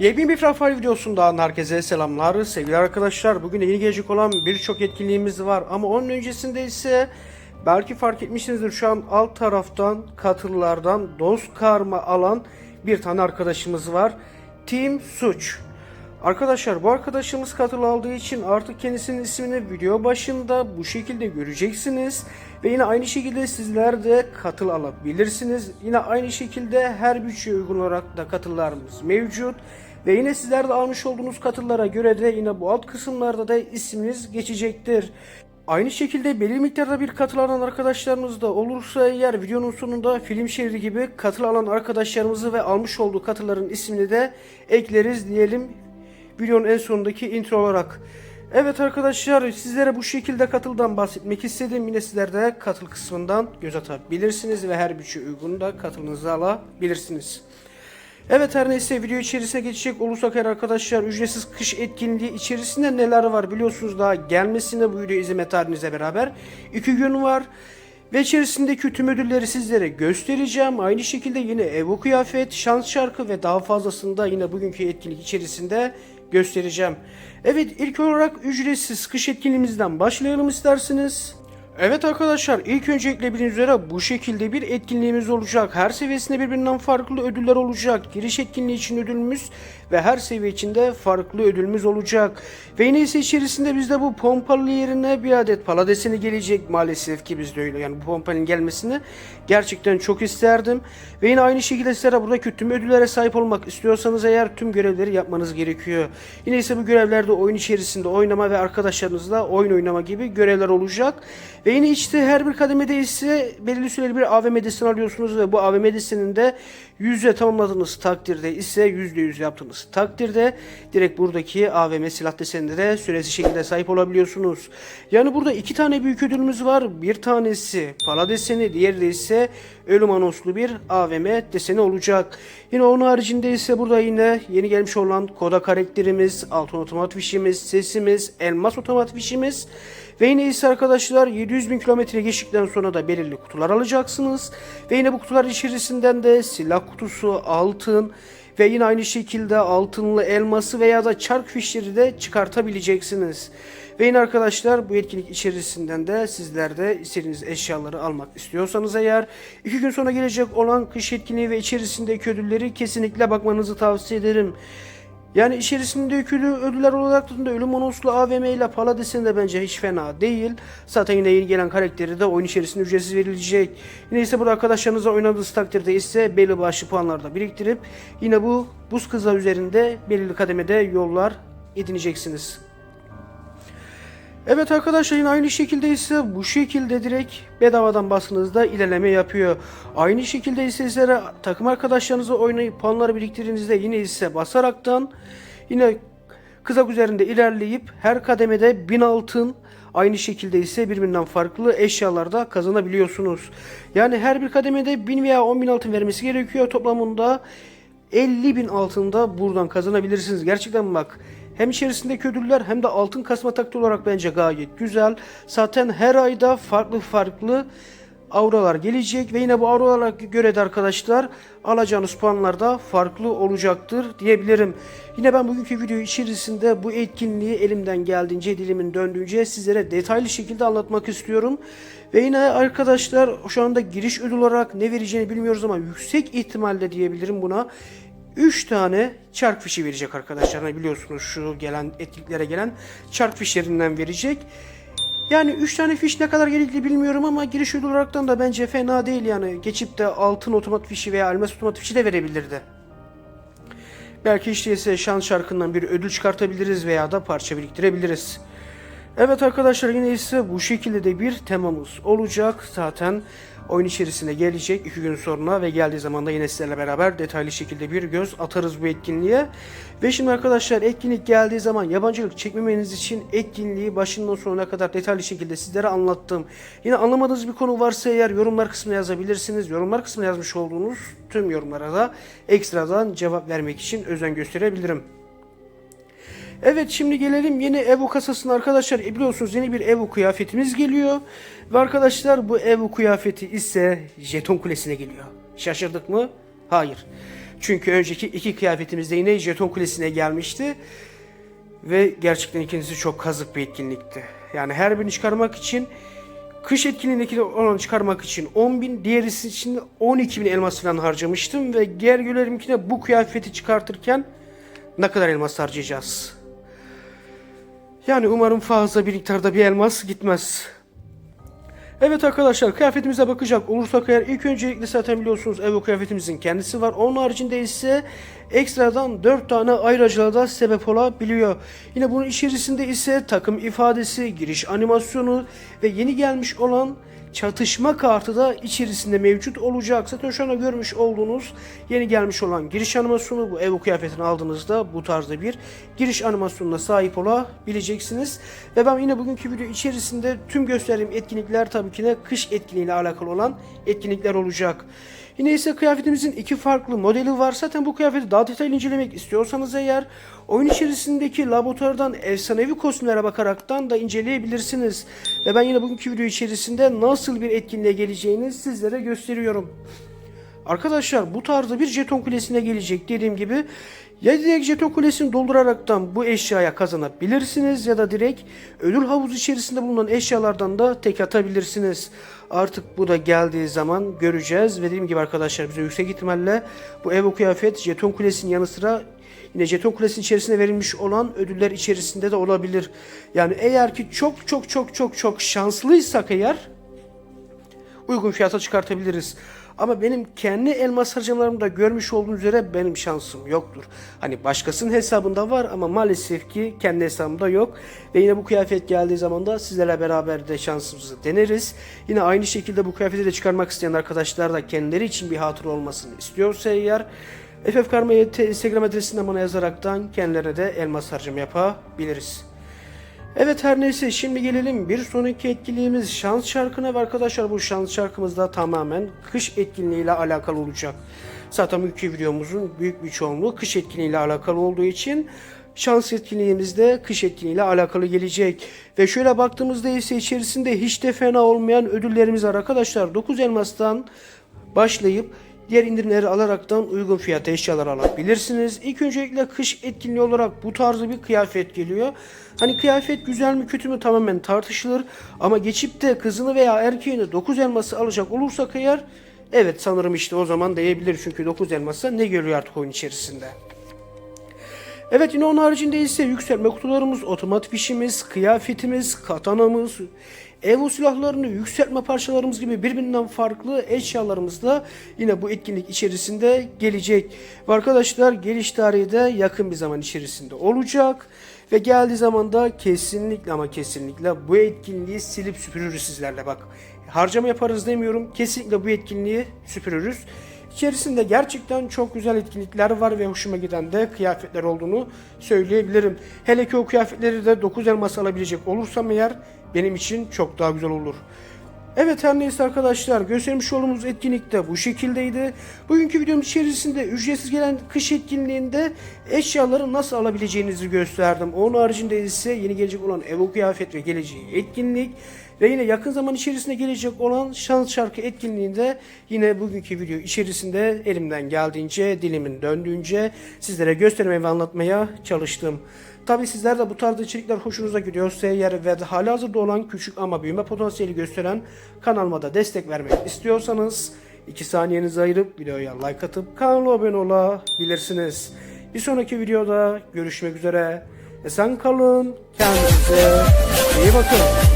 Yepyeni bir Fire videosundan herkese selamlar sevgili arkadaşlar. Bugün yeni gelecek olan birçok etkinliğimiz var ama onun öncesinde ise belki fark etmişsinizdir şu an alt taraftan katıllardan dost karma alan bir tane arkadaşımız var. Team Suç. Arkadaşlar bu arkadaşımız katıl aldığı için artık kendisinin ismini video başında bu şekilde göreceksiniz. Ve yine aynı şekilde sizler de katıl alabilirsiniz. Yine aynı şekilde her bütçeye uygun olarak da katıllarımız mevcut. Ve yine sizler de almış olduğunuz katıllara göre de yine bu alt kısımlarda da isminiz geçecektir. Aynı şekilde belirli miktarda bir katıl alan arkadaşlarımız da olursa eğer videonun sonunda film şeridi gibi katıl alan arkadaşlarımızı ve almış olduğu katılların ismini de ekleriz diyelim videonun en sonundaki intro olarak. Evet arkadaşlar sizlere bu şekilde katıldan bahsetmek istedim. Yine sizler de katıl kısmından göz atabilirsiniz ve her bütçe uygun da katılınızı alabilirsiniz. Evet her neyse video içerisine geçecek olursak eğer arkadaşlar ücretsiz kış etkinliği içerisinde neler var biliyorsunuz daha gelmesine bu video izleme tarihinizle beraber 2 gün var. Ve içerisindeki tüm ödülleri sizlere göstereceğim. Aynı şekilde yine Evo kıyafet, şans şarkı ve daha fazlasını da yine bugünkü etkinlik içerisinde göstereceğim. Evet ilk olarak ücretsiz kış etkinliğimizden başlayalım isterseniz. Evet arkadaşlar ilk öncelikle bildiğiniz üzere bu şekilde bir etkinliğimiz olacak. Her seviyesinde birbirinden farklı ödüller olacak. Giriş etkinliği için ödülümüz ve her seviye içinde farklı ödülümüz olacak. Ve yine ise içerisinde bizde bu pompalı yerine bir adet pala deseni gelecek maalesef ki bizde öyle. Yani bu pompalın gelmesini gerçekten çok isterdim. Ve yine aynı şekilde sizlere buradaki tüm ödüllere sahip olmak istiyorsanız eğer tüm görevleri yapmanız gerekiyor. Yine ise bu görevlerde oyun içerisinde oynama ve arkadaşlarınızla oyun oynama gibi görevler olacak. Ve yine işte her bir kademede ise belirli süreli bir AVM deseni alıyorsunuz ve bu AVM deseninde yüzde tamamladığınız takdirde ise yüzde yüz yaptığınız takdirde direkt buradaki AVM silah deseninde de süresi şekilde sahip olabiliyorsunuz. Yani burada iki tane büyük ödülümüz var. Bir tanesi para deseni, diğeri de ise ölüm anonslu bir AVM deseni olacak. Yine onun haricinde ise burada yine yeni gelmiş olan koda karakterimiz, altın otomat fişimiz, sesimiz, elmas otomat fişimiz ve yine ise arkadaşlar 700 bin kilometre geçtikten sonra da belirli kutular alacaksınız. Ve yine bu kutular içerisinden de silah kutusu, altın ve yine aynı şekilde altınlı elması veya da çark fişleri de çıkartabileceksiniz. Ve yine arkadaşlar bu etkinlik içerisinden de sizler de istediğiniz eşyaları almak istiyorsanız eğer iki gün sonra gelecek olan kış etkinliği ve içerisindeki ödülleri kesinlikle bakmanızı tavsiye ederim. Yani içerisinde ödülü, ödüller olarak da ölüm monoslu AVM ile pala deseni de bence hiç fena değil. Zaten yine yeni gelen karakteri de oyun içerisinde ücretsiz verilecek. Yine ise burada arkadaşlarınızla oynadığınız takdirde ise belli başlı puanlar da biriktirip yine bu buz kıza üzerinde belirli kademede yollar edineceksiniz. Evet arkadaşlar yine aynı şekilde ise bu şekilde direkt bedavadan bastığınızda ilerleme yapıyor. Aynı şekilde ise sizlere takım arkadaşlarınızla oynayıp puanları biriktirdiğinizde yine ise basaraktan yine kızak üzerinde ilerleyip her kademede 1000 altın aynı şekilde ise birbirinden farklı eşyalarda kazanabiliyorsunuz. Yani her bir kademede 1000 veya 10.000 altın vermesi gerekiyor. Toplamında 50 bin altında buradan kazanabilirsiniz. Gerçekten bak hem içerisindeki ödüller hem de altın kasma taktiği olarak bence gayet güzel. Zaten her ayda farklı farklı avralar gelecek ve yine bu avralara göre de arkadaşlar alacağınız puanlar da farklı olacaktır diyebilirim. Yine ben bugünkü video içerisinde bu etkinliği elimden geldiğince dilimin döndüğünce sizlere detaylı şekilde anlatmak istiyorum. Ve yine arkadaşlar şu anda giriş ödül olarak ne vereceğini bilmiyoruz ama yüksek ihtimalle diyebilirim buna. 3 tane çark fişi verecek arkadaşlar. Hani biliyorsunuz şu gelen etkinliklere gelen çark fişlerinden verecek. Yani 3 tane fiş ne kadar gerekli bilmiyorum ama giriş ödül olaraktan da bence fena değil yani. Geçip de altın otomat fişi veya elmas otomat fişi de verebilirdi. Belki işte ise şans şarkından bir ödül çıkartabiliriz veya da parça biriktirebiliriz. Evet arkadaşlar yine ise bu şekilde de bir temamız olacak. Zaten oyun içerisine gelecek 2 gün sonra ve geldiği zaman da yine sizlerle beraber detaylı şekilde bir göz atarız bu etkinliğe. Ve şimdi arkadaşlar etkinlik geldiği zaman yabancılık çekmemeniz için etkinliği başından sonuna kadar detaylı şekilde sizlere anlattım. Yine anlamadığınız bir konu varsa eğer yorumlar kısmına yazabilirsiniz. Yorumlar kısmına yazmış olduğunuz tüm yorumlara da ekstradan cevap vermek için özen gösterebilirim. Evet şimdi gelelim yeni Evo kasasına arkadaşlar. E biliyorsunuz yeni bir Evo kıyafetimiz geliyor. Ve arkadaşlar bu Evo kıyafeti ise jeton kulesine geliyor. Şaşırdık mı? Hayır. Çünkü önceki iki kıyafetimizde yine jeton kulesine gelmişti. Ve gerçekten ikincisi çok kazık bir etkinlikti. Yani her birini çıkarmak için kış etkinliğindeki olan çıkarmak için 10.000, diğerisi için 12.000 elmas falan harcamıştım ve Gergülerimkine bu kıyafeti çıkartırken ne kadar elmas harcayacağız? Yani umarım fazla bir miktarda bir elmas gitmez. Evet arkadaşlar kıyafetimize bakacak olursak eğer ilk öncelikle zaten biliyorsunuz Evo kıyafetimizin kendisi var. Onun haricinde ise ekstradan 4 tane ayrıcalığa da sebep olabiliyor. Yine bunun içerisinde ise takım ifadesi, giriş animasyonu ve yeni gelmiş olan çatışma kartı da içerisinde mevcut olacak. Zaten şu anda görmüş olduğunuz yeni gelmiş olan giriş animasyonu bu Evo kıyafetini aldığınızda bu tarzda bir giriş animasyonuna sahip olabileceksiniz. Ve ben yine bugünkü video içerisinde tüm gösterdiğim etkinlikler tabii ki de kış etkinliğiyle alakalı olan etkinlikler olacak. Yine ise kıyafetimizin iki farklı modeli var. Zaten bu kıyafeti daha detaylı incelemek istiyorsanız eğer oyun içerisindeki laboratuvardan efsanevi kostümlere bakaraktan da inceleyebilirsiniz. Ve ben yine bugünkü video içerisinde nasıl bir etkinliğe geleceğini sizlere gösteriyorum. Arkadaşlar bu tarzda bir jeton kulesine gelecek dediğim gibi ya direkt jeton kulesini dolduraraktan bu eşyaya kazanabilirsiniz ya da direkt ödül havuzu içerisinde bulunan eşyalardan da tek atabilirsiniz. Artık bu da geldiği zaman göreceğiz ve dediğim gibi arkadaşlar bize yüksek ihtimalle bu Evo kıyafet jeton kulesinin yanı sıra yine jeton kulesinin içerisinde verilmiş olan ödüller içerisinde de olabilir. Yani eğer ki çok çok çok çok çok şanslıysak eğer uygun fiyata çıkartabiliriz. Ama benim kendi elmas harcamalarımda görmüş olduğunuz üzere benim şansım yoktur. Hani başkasının hesabında var ama maalesef ki kendi hesabımda yok. Ve yine bu kıyafet geldiği zaman da sizlerle beraber de şansımızı deneriz. Yine aynı şekilde bu kıyafeti de çıkarmak isteyen arkadaşlar da kendileri için bir hatır olmasını istiyorsa eğer FF Karma Instagram adresinden bana yazaraktan kendilerine de elmas harcama yapabiliriz. Evet her neyse şimdi gelelim bir sonraki etkinliğimiz şans şarkına ve arkadaşlar bu şans şarkımız da tamamen kış etkinliğiyle alakalı olacak. Zaten bugünkü videomuzun büyük bir çoğunluğu kış etkinliğiyle alakalı olduğu için şans etkinliğimiz de kış etkinliğiyle alakalı gelecek. Ve şöyle baktığımızda ise içerisinde hiç de fena olmayan ödüllerimiz var arkadaşlar. 9 elmastan başlayıp diğer indirimleri alaraktan uygun fiyata eşyalar alabilirsiniz. İlk öncelikle kış etkinliği olarak bu tarzı bir kıyafet geliyor. Hani kıyafet güzel mi kötü mü tamamen tartışılır. Ama geçip de kızını veya erkeğini 9 elması alacak olursak eğer evet sanırım işte o zaman diyebilir. Çünkü 9 elmasa ne geliyor artık oyun içerisinde. Evet yine onun haricinde ise yükseltme kutularımız, otomatik fişimiz, kıyafetimiz, katanamız, Evo silahlarını yükseltme parçalarımız gibi birbirinden farklı eşyalarımız da yine bu etkinlik içerisinde gelecek. Ve arkadaşlar geliş tarihi de yakın bir zaman içerisinde olacak. Ve geldiği zaman da kesinlikle ama kesinlikle bu etkinliği silip süpürürüz sizlerle bak. Harcama yaparız demiyorum. Kesinlikle bu etkinliği süpürürüz. İçerisinde gerçekten çok güzel etkinlikler var ve hoşuma giden de kıyafetler olduğunu söyleyebilirim. Hele ki o kıyafetleri de 9 elmas alabilecek olursam eğer benim için çok daha güzel olur. Evet her neyse arkadaşlar göstermiş olduğumuz etkinlik de bu şekildeydi. Bugünkü videomuz içerisinde ücretsiz gelen kış etkinliğinde eşyaları nasıl alabileceğinizi gösterdim. Onun haricinde ise yeni gelecek olan Evo kıyafet ve geleceği etkinlik ve yine yakın zaman içerisinde gelecek olan şans şarkı etkinliğinde yine bugünkü video içerisinde elimden geldiğince dilimin döndüğünce sizlere göstermeye ve anlatmaya çalıştım. Tabi sizler de bu tarz içerikler hoşunuza gidiyorsa eğer ve hala hazırda olan küçük ama büyüme potansiyeli gösteren kanalıma da destek vermek istiyorsanız 2 saniyenizi ayırıp videoya like atıp kanala abone olabilirsiniz. Bir sonraki videoda görüşmek üzere. Esen kalın. Kendinize iyi bakın.